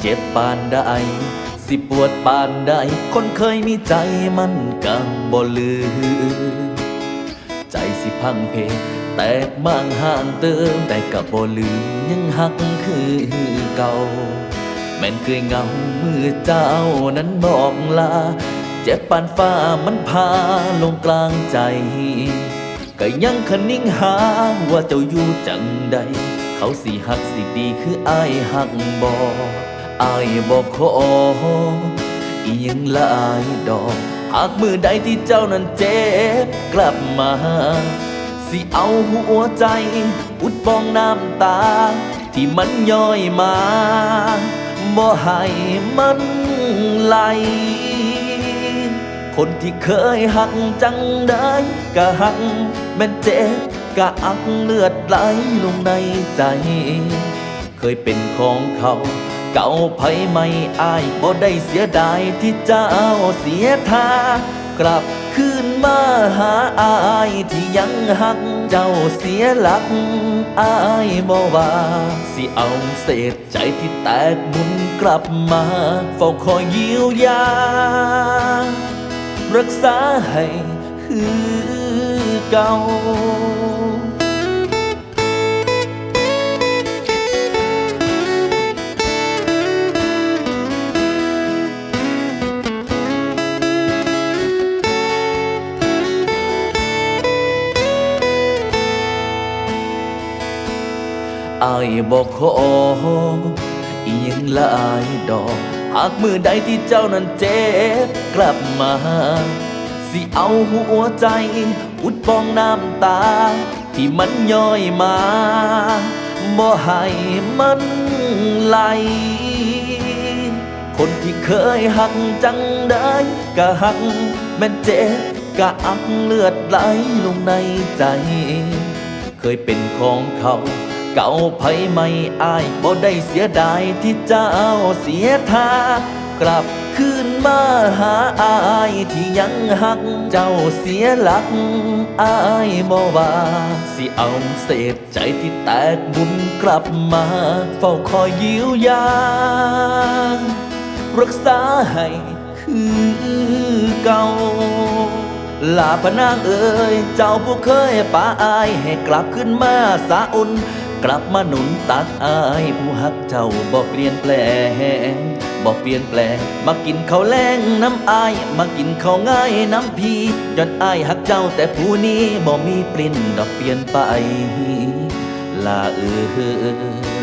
เจ็บปานใดสิปวดปานใด คนเคยมีใจมันก็บ่ลืมใจสิพังเพแตกบางห่างเติม แต่กับบ่ลืมยังหักคือเก่า แม่นเคยเงามือเจ้านั้นบอกลา เจ็บปานฟ้ามันพาลงกลางใจ ก็ยังคันนิ่งหาว่าเจ้าอยู่จังใด เขาสิหักสิดีคืออายหักบ่อายบ่ขออีหยังหลายดอกหากมือใดที่เจ้านั้นเจ็บกลับมา สิเอาหัวใจอุดบองน้ำตา ที่มันย้อยมาบ่ให้มันไหล คนที่เคยหักจังได้ก็หักแม่นเจ็บก็อักเลือดไหลลงในใจ เคยเป็นของเขา เก่าไผไม่อายบ่ได้เสียดายที่เจ้าเสียท่ากลับคืนมาหาอายที่ยังหักเจ้าเสียหลักอายบ่ว่า สิเอาเศษใจที่แตกบุญกลับมาเฝ้าคอยเยียวยา รักษาให้คือเก่า อายบอกขออียงหลายดอก หากมือใดที่เจ้านั้นเจ็บกลับมา สิเอาหัวใจอุดปองน้ำตา ที่มันย้อยมาบ่ให้มันไหล คนที่เคยหักจังได้ก็หักแม่นเจ็บก็อักเลือดไหลลงในใจ เคยเป็นของเขา เก่าไผไม่อายบ่ได้เสียดายที่เจ้าเสียท่ากลับคืนมาหาอายที่ยังหักเจ้าเสียหลักอายบ่ว่าสิเอาเศษใจที่แตกบุญกลับมาเฝ้าคอยยียวยารักษาให้คือเก่าลาพนางเอ่ยเจ้าผู้เคยป่าอายให้กลับขึ้นมาสาอุ่น กลับมาหนุนตักอายผู้หักเจ้าบ่เปลี่ยนแปลงบ่เปลี่ยนแปลง มากินข้าวแรงน้ำอาย มากินข้าวง่ายน้ำพีย้อนอายหักเจ้าแต่ผู้นี้บ่มีปลิ้นดอกเปลี่ยนไปลาเออ